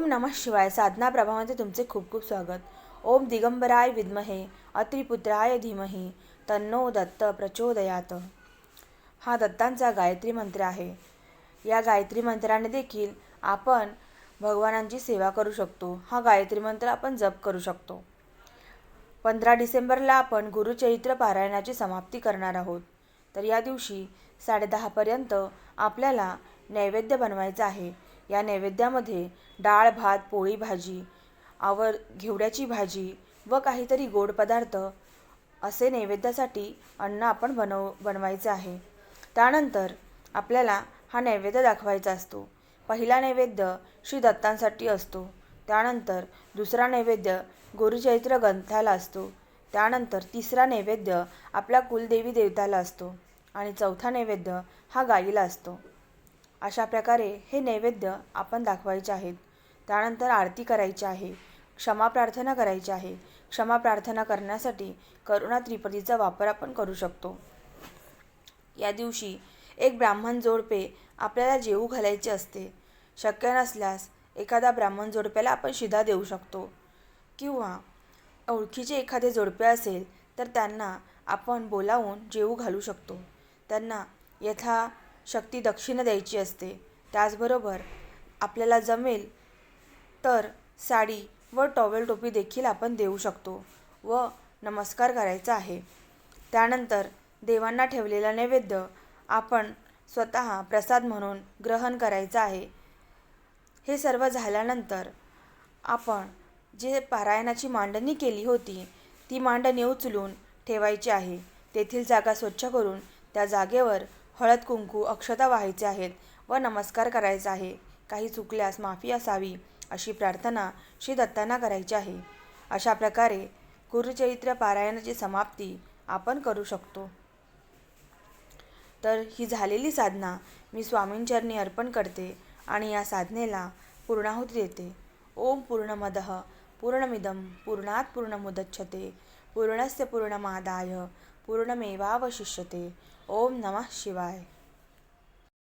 ओम नमः शिवाय साधना प्रभामध्ये तुमचे खूप खूप स्वागत. ओम दिगंबराय विद्महे अत्रिपुत्राय धीमही तन्नो दत्त प्रचोदयात. हा दत्तांचा गायत्री मंत्र आहे. या गायत्री मंत्राने देखील आपण भगवानांची सेवा करू शकतो. हा गायत्री मंत्र आपण जप करू शकतो. पंधरा डिसेंबरला आपण गुरुचरित्र पारायणाची समाप्ती करणार आहोत. तर या दिवशी साडेदहापर्यंत आपल्याला नैवेद्य बनवायचं आहे. या नैवेद्यामध्ये डाळ भात पोळी भाजी आवर घेवड्याची भाजी व काहीतरी गोड पदार्थ असे नैवेद्यासाठी अन्न आपण बनव बनवायचं आहे. त्यानंतर आपल्याला हा नैवेद्य दाखवायचा असतो. पहिला नैवेद्य श्री दत्तांसाठी असतो. त्यानंतर दुसरा नैवेद्य गुरुचरित्र ग्रंथाला असतो. त्यानंतर तिसरा नैवेद्य आपल्या कुलदेवी देवताला असतो. आणि चौथा नैवेद्य हा गाईला असतो. अशा प्रकारे हे नैवेद्य आपण दाखवायचे आहेत. त्यानंतर आरती करायची आहे. क्षमा प्रार्थना करायची आहे. क्षमा प्रार्थना करण्यासाठी करुणा त्रिपदीचा वापर आपण करू शकतो. या दिवशी एक ब्राह्मण जोडपे आपल्याला जेवू घालायचे असते. शक्य नसल्यास एखादा ब्राह्मण जोडप्याला आपण शिधा देऊ शकतो. किंवा ओळखीचे एखादे जोडपे असेल तर त्यांना आपण बोलावून जेवू घालू शकतो. त्यांना यथा शक्ती दक्षिणा द्यायची असते. त्याचबरोबर आपल्याला जमेल तर साडी व टॉवेल टोपी देखील आपण देऊ शकतो व नमस्कार करायचा आहे. त्यानंतर देवांना ठेवलेला नैवेद्य आपण स्वतः प्रसाद म्हणून ग्रहण करायचा आहे. हे सर्व झाल्यानंतर आपण जे पारायणाची मांडणी केली होती ती मांडणी उचलून ठेवायची आहे. तेथील जागा स्वच्छ करून त्या जागेवर हळद कुंकू अक्षता व्हायचे आहेत व नमस्कार करायचा आहे. काही चुकल्यास माफी असावी अशी प्रार्थना श्री दत्तांना करायची आहे. अशा प्रकारे गुरुचरित्र पारायणाची समाप्ती आपण करू शकतो. तर ही झालेली साधना मी स्वामींचरणी अर्पण करते आणि या साधनेला पूर्णाहुती देते. ओम पूर्णमद पूर्णमिदं पूर्णात पूर्णमुदच्छते पूर्णस्य पूर्णमादाय पूर्णमेवावशिष्यते. ओम नमः शिवाय.